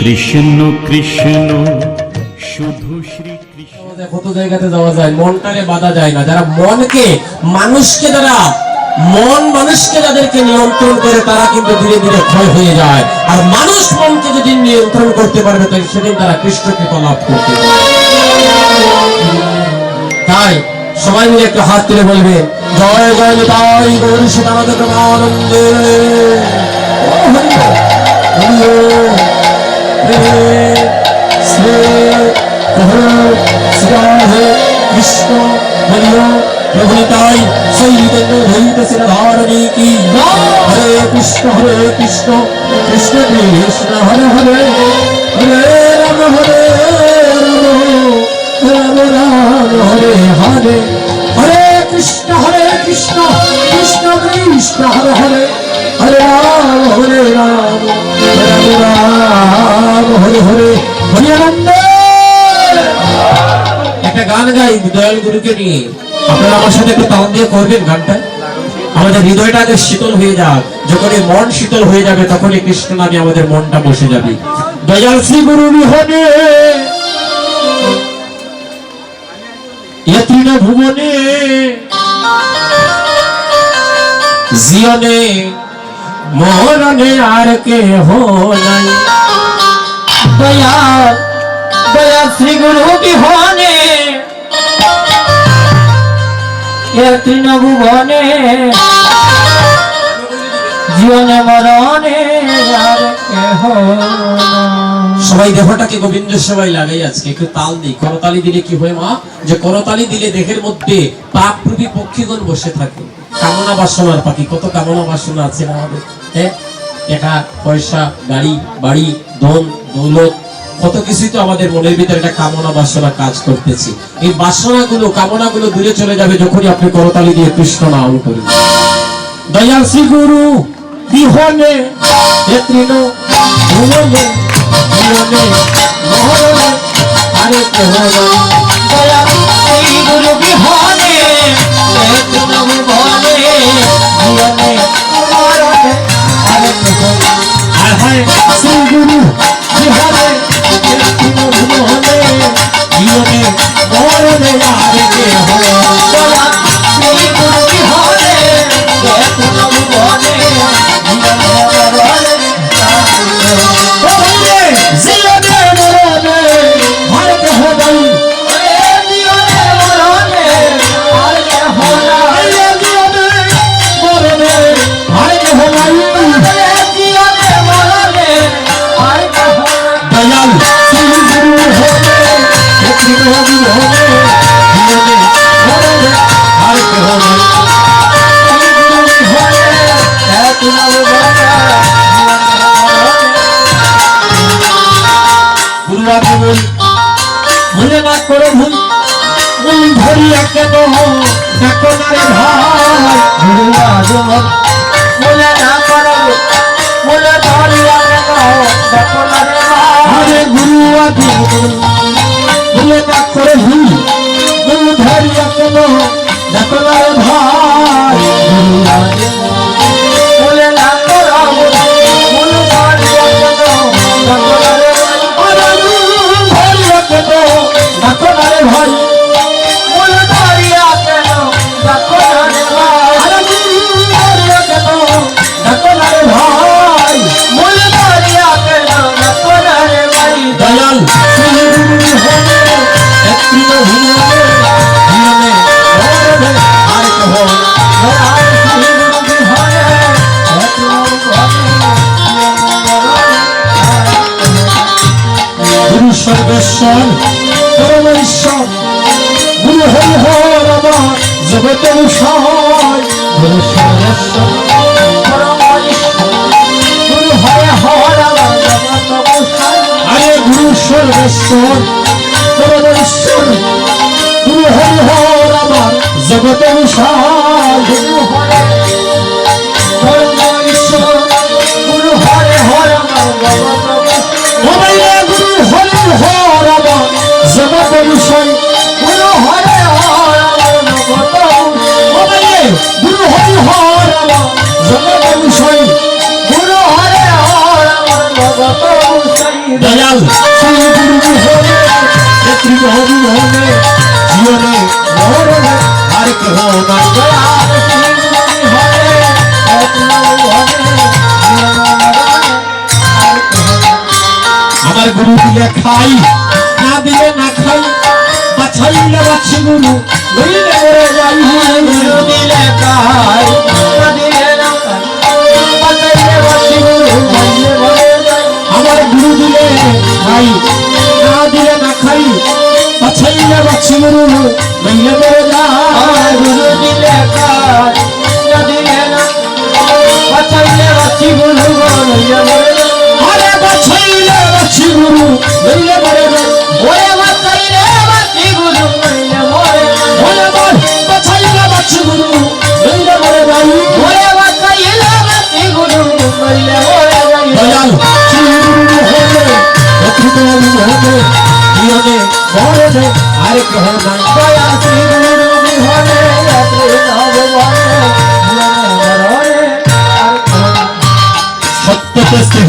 কৃষ্ণ কৃষ্ণ, শুধু শ্রী কৃষ্ণ। কত জায়গাতে যাওয়া যায় মনটারে বাধা যায় না। যারা মনকে, মানুষকে যারা, মন মানুষকে যাদেরকে নিয়ন্ত্রণ করে, তারা কিন্তু ধীরে ধীরে ক্ষয় হয়ে যায়। আর মানুষ মনকে যদি নিয়ন্ত্রণ করতে পারবে তাই সেদিন তারা কৃষ্ণকে লাভ করতে। তাই সবাই মিলে একটু হাত তুলে বলবে, জয় জয় তাই গৌরী সীতানাথ প্রেমানন্দে। হরি। বল, হরি বল, হরে শ্রী প্রভু শ্রী রাধে কৃষ্ণ হরি প্রভুতাই চৈতন্য ধৈত শিরধারণী কি হরে কৃষ্ণ হরে কৃষ্ণ কৃষ্ণ কৃষ্ণ হরে হরে হরে দয়াল গুরুকে নিয়ে আপনারা আমার সাথে একটু তাল দিয়ে করবেন গানটা? আমাদের হৃদয়টা আগে শীতল হয়ে যাক। যখন এই মন শীতল হয়ে যাবে তখন এই কৃষ্ণ নামে আমাদের মনটা বসে যাবে। দয়াল শ্রী গুরু বিহনে ইয়ত্রিন ভুবনে, জিয়নে মরণে আর কে হো নাই। দয়া দয়া শ্রী গুরু বিহনে জীবনে মরণে সবাই দেহটাকে গোবিন্দ সবাই লাগাই আজকে, একটু তাল দিই। করতালি দিলে কি হয় মা? যে করতালি দিলে দেহের মধ্যে পাপ রূপী পক্ষীগণ বসে থাকে। কামনা বাসনার পাখি, কত কামনা বাসনা আছে আমাদের হ্যাঁ? টাকা, পয়সা, গাড়ি, বাড়ি, ধন, দৌলত কত কিছুই তো আমাদের মনের ভিতরে একটা কামনা বাসনা কাজ করতেছি। এই বাসনাগুলো কামনাগুলো দূরে চলে যাবে যখনই আপনি করতালি দিয়ে কৃষ্ণ নাম করবেন দয়াল শ্রী গুরু বিহনে এত্রিন ভুবনে জীবনে মহরণে আরে কেহনে দয়াল শ্রী গুরু বিহনে এত্রিন ভুবনে জীবনে মহরণে আরে কেহনে হায় হায় শ্রী গুরু বিহনে জীবনে মহরণে আরে কেহনে দয়াল শ্রী গুরু বিহনে এত্রিন ভুবনে জীবনে মহরণে গুরুবাবু বল ভুলে না করো ভুল। ভুল ধরিয়া কেন দেখো না রে ভাই গুরুবাবু বল ভুলে না করো ভুলে ধরিয়া কেন দেখো না রে ভাই। আরে গুরুবাবু বল ভুলে না করো ভুল। ভুল ধরিয়া কেন সর্বেশ্বর পরমেশ্বর গুরু হরি হর আমার জগত বিষয় গুরু বিষয় গুরু হরে হর, গুরু হরি আমার গুরু হরে হর আমার জগত দয়াল শ্রী গুরু হলে নেত্রী প্রভু হলে জীবনে মরণে আর কেহ নাই দয়াল শ্রী গুরু হরে আমার গুরু দিলে খাই না দিলে না খাই বাছাইলে বাছি গুরু লইলে মরে যাই দিলে কাই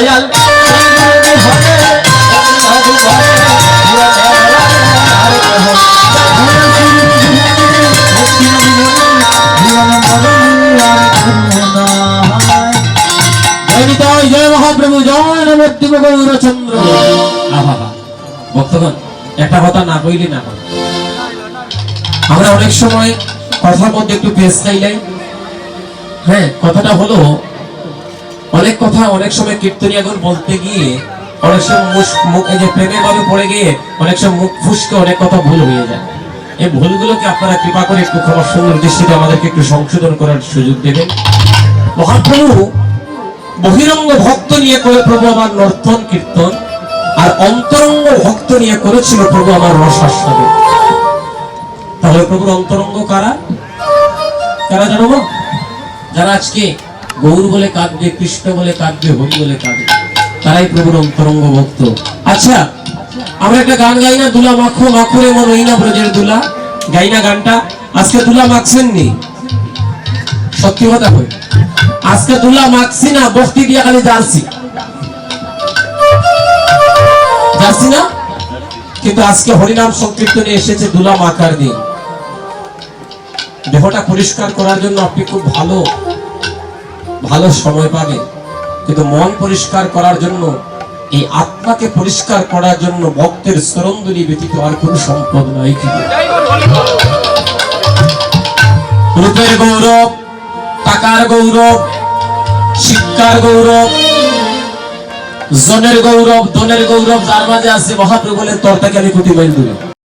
দয়াল জয় জয় মহাপ্রভু জয় নবদ্বীপ গৌরচন্দ্র। ভক্তগণ একটা কথা না কইলে না আমরা অনেক সময় কথার মধ্যে একটু পেস খাইলাই হ্যাঁ কথাটা হলো অনেক কথা, অনেক সময় কীর্তনিয়াগণ বলতে গিয়ে অনেক সময় মুখ যে প্রেমের ভাবে পড়ে গিয়ে অনেক সময় মুখ ফুসকে অনেক কথা ভুল হয়ে যায়। এই ভুলগুলোকে আপনারা কৃপা করে একটু ক্ষমা সুন্দর দৃষ্টিতে আমাদেরকে একটু সংশোধন করার সুযোগ দেবেন। মহাপ্রভু বহিরঙ্গ ভক্ত নিয়ে করে প্রভু আমার নর্তন কীর্তন, আর অন্তরঙ্গ ভক্ত নিয়ে করেছিল প্রভু আমার রসাস্বাদন তাহলে প্রভুর অন্তরঙ্গ কারা? কারা জানো মা? যারা আজকে গৌর বলে কাঁদবে, কৃষ্ণ বলে কাঁদবে হরি বলে কাঁদবে। তারাই প্রভুর অন্তরঙ্গ ভক্ত। আচ্ছা আমরা একটা গান গাই না, দুলা মাখো মাখো রে মন ওই না ব্রজের দুলা। গাই না গানটা। আজকে দুলা মাখছেন নি সত্যি কথা কই? আজকে দুলা মাখছি না, বক্তি দিয়া খালি জার্সি জার্সি না? কিন্তু আজকে হরিনাম সংকীর্তনে এসেছে দুলা মাখার দিন। দেহটা পরিষ্কার করার জন্য আপনি খুব ভালো। ভালো সময় পাবেন কিন্তু মন পরিষ্কার করার জন্য, এই আত্মাকে পরিষ্কার করার জন্য ভক্তের সরন্দরী ব্যতীত আর কোন সম্পদ নাই কি? রূপের গৌরব, টাকার গৌরব, শিক্ষার গৌরব, জনের গৌরব দনের গৌরব, যার মাঝে আছে মহাপ্রভু বলেন তোর থেকে আমি কোটি মাইল দূরে